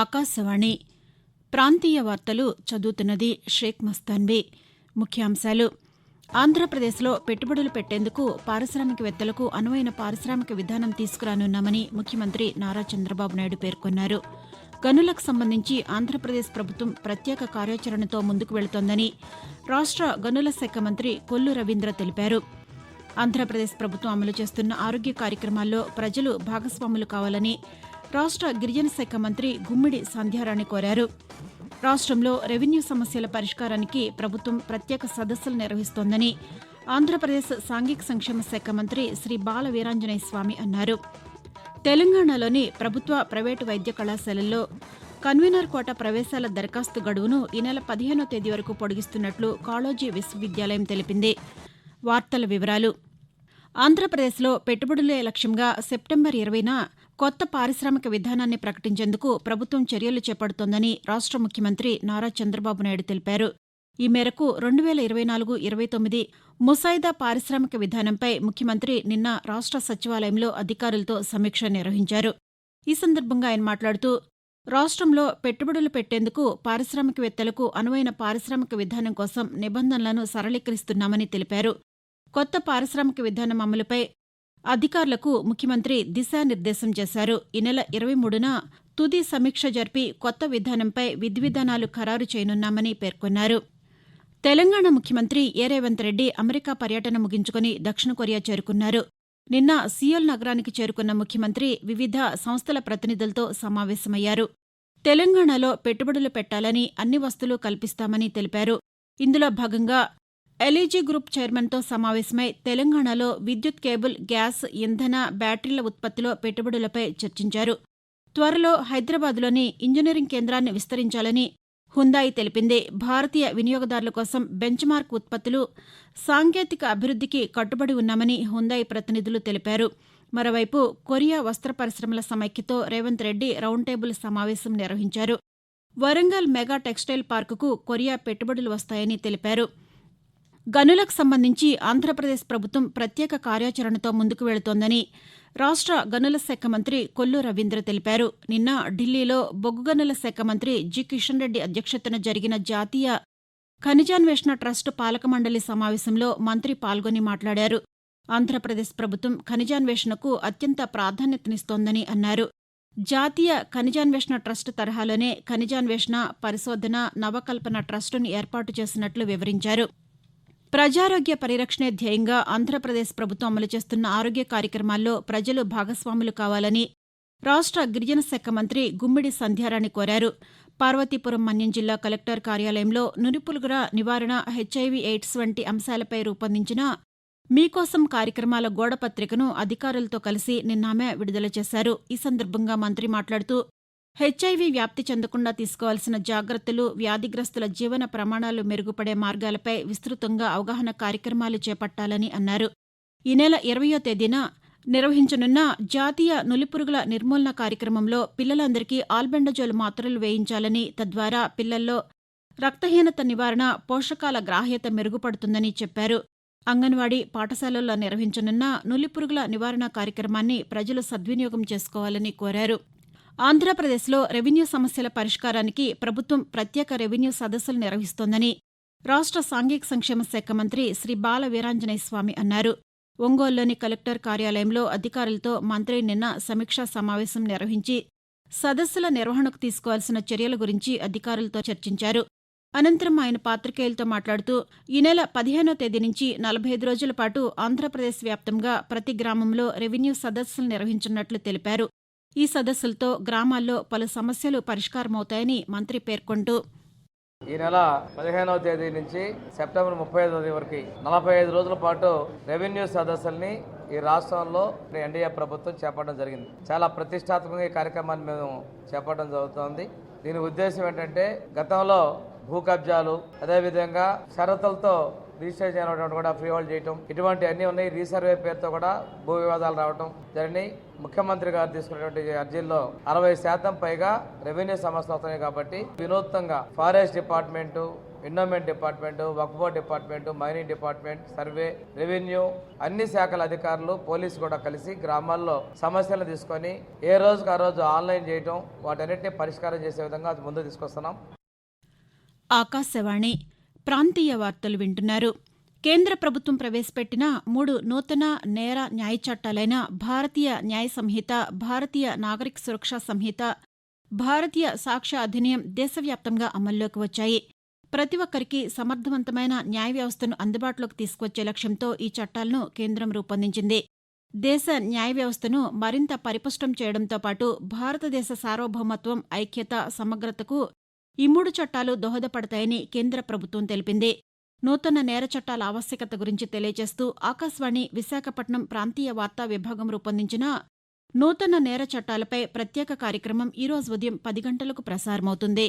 ఆకాశవాణి. ప్రాంతీయ వార్తలు చదువుతున్నది షేక్ మస్తాన్బీ. ముఖ్యాంశాలు. ఆంధ్రప్రదేశ్లో పెట్టుబడులు పెట్టేందుకు పారిశ్రామికవేత్తలకు అనువైన పారిశ్రామిక విధానం తీసుకురానున్నామని ముఖ్యమంత్రి నారా చంద్రబాబు నాయుడు పేర్కొన్నారు. గనులకు సంబంధించి ఆంధ్రప్రదేశ్ ప్రభుత్వం ప్రత్యేక కార్యాచరణతో ముందుకు వెళుతోందని రాష్ట గనుల శాఖ మంత్రి కొల్లు రవీంద్ర తెలిపారు. ఆంధ్రప్రదేశ్ ప్రభుత్వం అమలు చేస్తున్న ఆరోగ్య కార్యక్రమాల్లో ప్రజలు భాగస్వాములు కావాలని రాష్ట గిరిజన శాఖ మంత్రి గుమ్మిడి సంధ్యారాణి కోరారు. రాష్ట్రంలో రెవెన్యూ సమస్యల పరిష్కారానికి ప్రభుత్వం ప్రత్యేక సదస్సులు నిర్వహిస్తోందని ఆంధ్రప్రదేశ్ సాంఘిక సంక్షేమ శాఖ మంత్రి శ్రీ బాల వీరాంజనేయ స్వామి అన్నారు. తెలంగాణలోని ప్రభుత్వ ప్రైవేటు వైద్య కళాశాలల్లో కన్వీనర్ కోట ప్రవేశాల దరఖాస్తు గడువును ఈ నెల పదిహేనో తేదీ వరకు పొడిగిస్తున్నట్లు కాళోజీ విశ్వవిద్యాలయం తెలిపింది. వార్తల వివరాలు. ఆంధ్రప్రదేశ్లో పెట్టుబడులే లక్ష్యంగా సెప్టెంబర్ ఇరవైన కొత్త పారిశామిక విధానాన్ని ప్రకటించేందుకు ప్రభుత్వం చర్యలు చేపడుతోందని రాష్ట ముఖ్యమంత్రి నారా చంద్రబాబు నాయుడు తెలిపారు. ఈ మేరకు రెండు వేల ఇరవై నాలుగు ఇరవై తొమ్మిది ముసాయిదా పారిశామిక విధానంపై ముఖ్యమంత్రి నిన్న రాష్ట సచివాలయంలో అధికారులతో సమీక్ష నిర్వహించారు. ఈ సందర్భంగా ఆయన మాట్లాడుతూ రాష్ట్రంలో పెట్టుబడులు పెట్టేందుకు పారిశ్రామికవేత్తలకు అనువైన పారిశ్రామిక విధానం కోసం నిబంధనలను సరళీకరిస్తున్నామని తెలిపారు. కొత్త పారిశ్రామిక విధానం అమలుపై అధికారులకు ముఖ్యమంత్రి దిశానిర్దేశం చేశారు. ఈ నెల ఇరవై మూడున తుది సమీక్ష జరిపి కొత్త విధానంపై విధివిధానాలు ఖరారు చేయనున్నామని పేర్కొన్నారు. తెలంగాణ ముఖ్యమంత్రి ఏ రేవంత్ రెడ్డి అమెరికా పర్యటన ముగించుకుని దక్షిణ కొరియా చేరుకున్నారు. నిన్న సియోల్ నగరానికి చేరుకున్న ముఖ్యమంత్రి వివిధ సంస్థల ప్రతినిధులతో సమావేశమయ్యారు. తెలంగాణలో పెట్టుబడులు పెట్టాలని అన్ని వస్తువులు కల్పిస్తామని తెలిపారు. ఇందులో భాగంగా ఎల్ఈజీ గ్రూప్ చైర్మన్తో సమావేశమై తెలంగాణలో విద్యుత్ కేబుల్ గ్యాస్ ఇంధన బ్యాటరీల ఉత్పత్తిలో పెట్టుబడులపై చర్చించారు. త్వరలో హైదరాబాద్లోని ఇంజనీరింగ్ కేంద్రాన్ని విస్తరించాలని హుందాయి తెలిపింది. భారతీయ వినియోగదారుల కోసం బెంచ్మార్క్ ఉత్పత్తులు సాంకేతిక అభివృద్ధికి కట్టుబడి ఉన్నామని హుందాయి ప్రతినిధులు తెలిపారు. మరోవైపు కొరియా వస్త్ర పరిశ్రమల సమైక్యతో రేవంత్ రెడ్డి రౌండ్ టేబుల్ సమావేశం నిర్వహించారు. వరంగల్ మెగా టెక్స్టైల్ పార్కుకు కొరియా పెట్టుబడులు వస్తాయని తెలిపారు. గనులకు సంబంధించి ఆంధ్రప్రదేశ్ ప్రభుత్వం ప్రత్యేక కార్యాచరణతో ముందుకు వెళుతోందని రాష్ట గనుల శాఖ మంత్రి కొల్లు రవీంద్ర తెలిపారు. నిన్న ఢిల్లీలో బొగ్గు గనుల శాఖ మంత్రి జి కిషన్ రెడ్డి అధ్యక్షతన జరిగిన జాతీయ ఖనిజాన్వేషణ ట్రస్ట్ పాలక మండలి సమావేశంలో మంత్రి పాల్గొని మాట్లాడారు. ఆంధ్రప్రదేశ్ ప్రభుత్వం ఖనిజాన్వేషణకు అత్యంత ప్రాధాన్యతనిస్తోందని అన్నారు. జాతీయ ఖనిజాన్వేషణ ట్రస్ట్ తరహాలోనే ఖనిజాన్వేషణ పరిశోధన నవకల్పన ట్రస్టును ఏర్పాటు చేసినట్లు వివరించారు. ప్రజారోగ్య పరిరక్షణే ధ్యేయంగా ఆంధ్రప్రదేశ్ ప్రభుత్వం అమలు చేస్తున్న ఆరోగ్య కార్యక్రమాల్లో ప్రజలు భాగస్వాములు కావాలని రాష్ట గిరిజన శాఖ మంత్రి గుమ్మిడి సంధ్యారాణి కోరారు. పార్వతీపురం మన్యం జిల్లా కలెక్టర్ కార్యాలయంలో నునిపులుగుర నివారణ హెచ్ఐవి ఎయిడ్స్ వంటి అంశాలపై రూపొందించిన మీకోసం కార్యక్రమాల గోడపత్రికను అధికారులతో కలిసి నిన్నామె విడుదల చేశారు. ఈ సందర్భంగా మంత్రి మాట్లాడుతూ హెచ్ఐవి వ్యాప్తి చెందకుండా తీసుకోవాల్సిన జాగ్రత్తలు వ్యాధిగ్రస్తుల జీవన ప్రమాణాలు మెరుగుపడే మార్గాలపై విస్తృతంగా అవగాహన కార్యక్రమాలు చేపట్టాలని అన్నారు. ఈ నెల ఇరవయో తేదీన నిర్వహించనున్న జాతీయ నులిపురుగుల నిర్మూలన కార్యక్రమంలో పిల్లలందరికీ ఆల్బెండజోల్ మాత్రలు వేయించాలని తద్వారా పిల్లల్లో రక్తహీనత నివారణ పోషకాల గ్రాహ్యత మెరుగుపడుతుందని చెప్పారు. అంగన్వాడీ పాఠశాలల్లో నిర్వహించనున్న నులిపురుగుల నివారణ కార్యక్రమాన్ని ప్రజలు సద్వినియోగం చేసుకోవాలని కోరారు. ఆంధ్రప్రదేశ్లో రెవెన్యూ సమస్యల పరిష్కారానికి ప్రభుత్వం ప్రత్యేక రెవెన్యూ సదస్సులు నిర్వహిస్తోందని రాష్ట సాంఘిక సంక్షేమ శాఖ మంత్రి శ్రీ బాల వీరాంజనేయ స్వామి అన్నారు. ఒంగోలులోని కలెక్టర్ కార్యాలయంలో అధికారులతో మంత్రి నిన్న సమీక్షా సమావేశం నిర్వహించి సదస్సుల నిర్వహణకు తీసుకోవాల్సిన చర్యల గురించి అధికారులతో చర్చించారు. అనంతరం ఆయన పాతికేయులతో మాట్లాడుతూ ఈ నెల పదిహేనో తేదీ నుంచి నలభై ఐదు రోజుల పాటు ఆంధ్రప్రదేశ్ వ్యాప్తంగా ప్రతి గ్రామంలో రెవెన్యూ సదస్సులు నిర్వహించనున్నట్లు తెలిపారు. ఈ సదస్సులతో గ్రామాల్లో పలు సమస్యలు పరిష్కారమవుతాయని మంత్రి పేర్కొంటూ ఈ నెల పదిహేనవ తేదీ నుంచి సెప్టెంబర్ ముప్పై ఐదు తేదీ వరకు నలభై ఐదు రోజుల పాటు రెవెన్యూ సదస్సుల్ని ఈ రాష్ట్రంలో ఎన్డీఏ ప్రభుత్వం చేపట్టడం జరిగింది. చాలా ప్రతిష్టాత్మకంగా ఈ కార్యక్రమాన్ని మేము చేపట్టడం జరుగుతోంది. దీని ఉద్దేశం ఏంటంటే గతంలో భూ కబ్జాలు అదేవిధంగా షరతులతో రిజిస్ట్రేషన్ అవ్వడం కూడా ఫ్రీ హోల్డ్ చేయటం. ఇటువంటి అన్ని ఉన్నాయి. రీసర్వే పేరుతో కూడా భూ వివాదాలు రావడం జరిగినాయి. ముఖ్యమంత్రి గారు తీసుకున్నటువంటి అర్జీల్లో అరవై శాతం పైగా రెవెన్యూ సమస్యలు అవుతున్నాయి కాబట్టి వినూత్నంగా ఫారెస్ట్ డిపార్ట్మెంటు ఎండోమెంట్ డిపార్ట్మెంట్ వక్ఫ్ department mining department survey revenue అన్ని శాఖల అధికారులు పోలీసు కూడా కలిసి గ్రామాల్లో సమస్యలు తీసుకొని ఏ రోజుకు ఆ రోజు ఆన్లైన్ చేయటం వాటన్నిటిని పరిష్కారం చేసే విధంగా అది ముందు తీసుకొస్తున్నాం. ఆకాశవాణి ప్రాంతీయ వార్తలు వింటున్నారు. కేంద్ర ప్రభుత్వం ప్రవేశపెట్టిన మూడు నూతన నేర న్యాయ చట్టాలైన భారతీయ న్యాయ సంహిత భారతీయ నాగరిక సురక్షా సంహిత భారతీయ సాక్ష్య అధినియం దేశవ్యాప్తంగా అమల్లోకి వచ్చాయి. ప్రతి ఒక్కరికి సమర్థవంతమైన న్యాయ వ్యవస్థను అందుబాటులోకి తీసుకొచ్చే లక్ష్యంతో ఈ చట్టాలను కేంద్రం రూపొందించింది. దేశ న్యాయ వ్యవస్థను మరింత పరిపుష్టం చేయడంతో పాటు భారతదేశ సార్వభౌమత్వం ఐక్యత సమగ్రతకు ఈ మూడు చట్టాలు దోహదపడతాయని కేంద్ర ప్రభుత్వం తెలిపింది. నూతన నేర చట్టాల ఆవశ్యకత గురించి తెలియజేస్తూ ఆకాశవాణి విశాఖపట్నం ప్రాంతీయ వార్తా విభాగం రూపొందించిన నూతన నేర చట్టాలపై ప్రత్యేక కార్యక్రమం ఈరోజు ఉదయం పది గంటలకు ప్రసారమవుతుంది.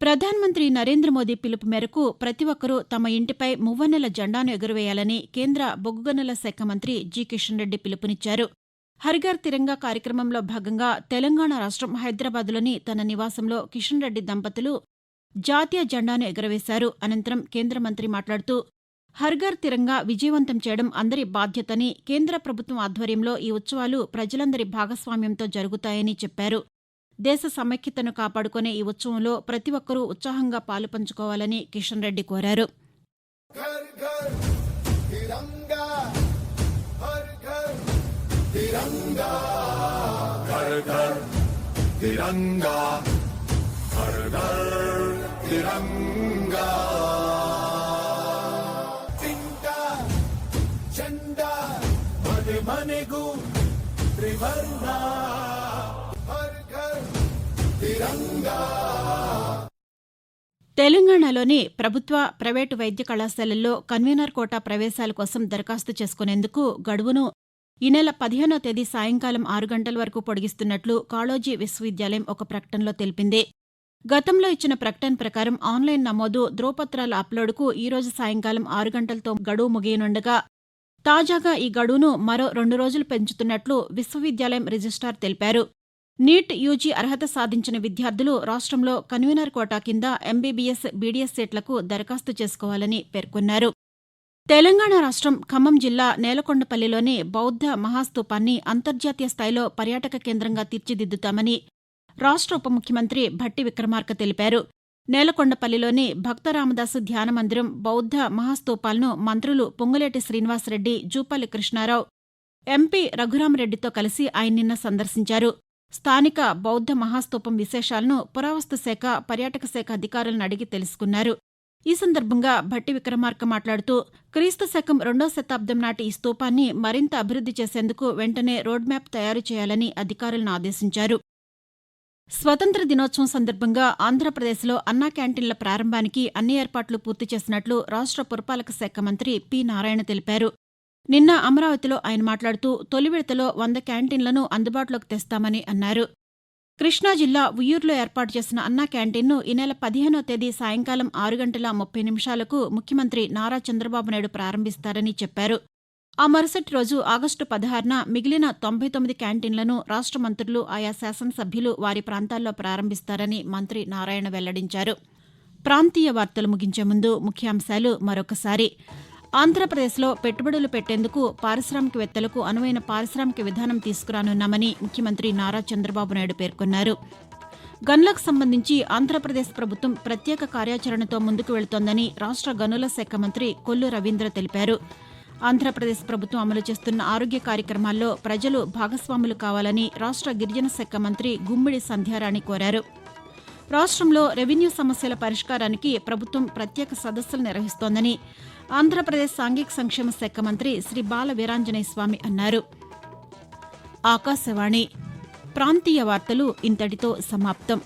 ప్రధానమంత్రి నరేంద్ర మోదీ పిలుపు మేరకు ప్రతి ఒక్కరూ తమ ఇంటిపై మువ్వన్నెల జెండాను ఎగురవేయాలని కేంద్ర బొగ్గుగనుల శాఖ మంత్రి జి కిషన్ రెడ్డి పిలుపునిచ్చారు. హరిగర్ తిరంగా కార్యక్రమంలో భాగంగా తెలంగాణ రాష్ట్రం హైదరాబాద్లోని తన నివాసంలో కిషన్ రెడ్డి దంపతులు జాతీయ జెండాను ఎగురవేశారు. అనంతరం కేంద్ర మంత్రి మాట్లాడుతూ హర్ఘర్ తిరంగా విజయవంతం చేయడం అందరి బాధ్యతని కేంద్ర ప్రభుత్వం ఆధ్వర్యంలో ఈ ఉత్సవాలు ప్రజలందరి భాగస్వామ్యంతో జరుగుతాయని చెప్పారు. దేశ సమైక్యతను కాపాడుకునే ఈ ఉత్సవంలో ప్రతి ఒక్కరూ ఉత్సాహంగా పాలుపంచుకోవాలని కిషన్ రెడ్డి కోరారు. Tiranga, తిరంగా. తింటా చండా మన మనగు Trivarna, హర్ ఘర్ తిరంగా. తెలంగాణలోని ప్రభుత్వ ప్రైవేటు వైద్య కళాశాలల్లో కన్వీనర్ కోటా ప్రవేశాల కోసం దరఖాస్తు చేసుకునేందుకు గడువును ఈ నెల పదిహేనో తేదీ సాయంకాలం ఆరు గంటల వరకు పొడిగిస్తున్నట్లు కాళోజీ విశ్వవిద్యాలయం ఒక ప్రకటనలో తెలిపింది. గతంలో ఇచ్చిన ప్రకటన ప్రకారం ఆన్లైన్ నమోదు ధ్రువపత్రాల అప్లోడ్కు ఈ రోజు సాయంకాలం ఆరు గంటలతో గడువు ముగియనుండగా తాజాగా ఈ గడువును మరో రెండు రోజులు పెంచుతున్నట్లు విశ్వవిద్యాలయం రిజిస్ట్రార్ తెలిపారు. నీట్ యూజీ అర్హత సాధించిన విద్యార్థులు రాష్ట్రంలో కన్వీనర్ కోటా కింద ఎంబీబీఎస్ బీడీఎస్ సీట్లకు దరఖాస్తు చేసుకోవాలని పేర్కొన్నారు. తెలంగాణ రాష్ట్రం ఖమ్మం జిల్లా నేలకొండపల్లిలోని బౌద్ధ మహాస్తూపాన్ని అంతర్జాతీయ స్థాయిలో పర్యాటక కేంద్రంగా తీర్చిదిద్దుతామని రాష్ట్ర ఉప ముఖ్యమంత్రి భట్టి విక్రమార్క తెలిపారు. నేలకొండపల్లిలోని భక్తరామదాసు ధ్యాన మందిరం బౌద్ధ మహాస్తూపాలను మంత్రులు పొంగులేటి శ్రీనివాసరెడ్డి జూపల్లి కృష్ణారావు ఎంపీ రఘురామరెడ్డితో కలిసి ఆయన నిన్న సందర్శించారు. స్థానిక బౌద్ధ మహాస్తూపం విశేషాలను పురావస్తు శాఖ పర్యాటక శాఖ అధికారులను అడిగి తెలుసుకున్నారు. ఈ సందర్భంగా భట్టి విక్రమార్క మాట్లాడుతూ క్రీస్తు శకం రెండో శతాబ్దం నాటి ఈ స్తూపాన్ని మరింత అభివృద్ది చేసేందుకు వెంటనే రోడ్ మ్యాప్ తయారు చేయాలని అధికారులను ఆదేశించారు. స్వతంత్ర దినోత్సవం సందర్భంగా ఆంధ్రప్రదేశ్లో అన్నా క్యాంటీన్ల ప్రారంభానికి అన్ని ఏర్పాట్లు పూర్తి చేసినట్లు రాష్ట్ర పురపాలక శాఖ మంత్రి పి. నారాయణ తెలిపారు. నిన్న అమరావతిలో ఆయన మాట్లాడుతూ తొలి విడతలో వంద క్యాంటీన్లను అందుబాటులోకి తెస్తామని అన్నారు. కృష్ణా జిల్లా ఉయ్యూరులో ఏర్పాటు చేసిన అన్నా క్యాంటీన్ను ఈ నెల పదిహేనో తేదీ సాయంకాలం ఆరు గంటల ముప్పై నిమిషాలకు ముఖ్యమంత్రి నారా చంద్రబాబు నాయుడు ప్రారంభిస్తారని చెప్పారు. ఆ మరుసటి రోజు ఆగస్టు పదహారున మిగిలిన తొంభై తొమ్మిది క్యాంటీన్లను రాష్ట్ర మంత్రులు ఆయా శాసనసభ్యులు వారి ప్రాంతాల్లో ప్రారంభిస్తారని మంత్రి నారాయణ వెల్లడించారు. ప్రాంతీయ వార్తలు ముగించే ముందు ముఖ్యాంశాలు మరొకసారి. ఆంధ్రప్రదేశ్లో పెట్టుబడులు పెట్టేందుకు పారిశ్రామికవేత్తలకు అనువైన పారిశ్రామిక విధానం తీసుకురానున్నామని ముఖ్యమంత్రి నారా చంద్రబాబు నాయుడు పేర్కొన్నారు. గనులకు సంబంధించి ఆంధ్రప్రదేశ్ ప్రభుత్వం ప్రత్యేక కార్యాచరణతో ముందుకు వెళుతోందని రాష్ట్ర గనుల శాఖ మంత్రి కొల్లు రవీంద్ర తెలిపారు. ఆంధ్రప్రదేశ్ ప్రభుత్వం అమలు చేస్తున్న ఆరోగ్య కార్యక్రమాల్లో ప్రజలు భాగస్వాములు కావాలని రాష్ట్ర గిరిజన శాఖ మంత్రి గుమ్మిడి సంధ్యారాణి కోరారు. రాష్ట్రంలో రెవెన్యూ సమస్యల పరిష్కారానికి ప్రభుత్వం ప్రత్యేక సదస్సులు నిర్వహిస్తోందని ఆంధ్రప్రదేశ్ సాంఘిక సంక్షేమ శాఖ మంత్రి శ్రీ బాల వీరాంజనేయ స్వామి అన్నారు. ఆకాశవాణి ప్రాంతీయ వార్తలు ఇంతటితో సమాప్తం.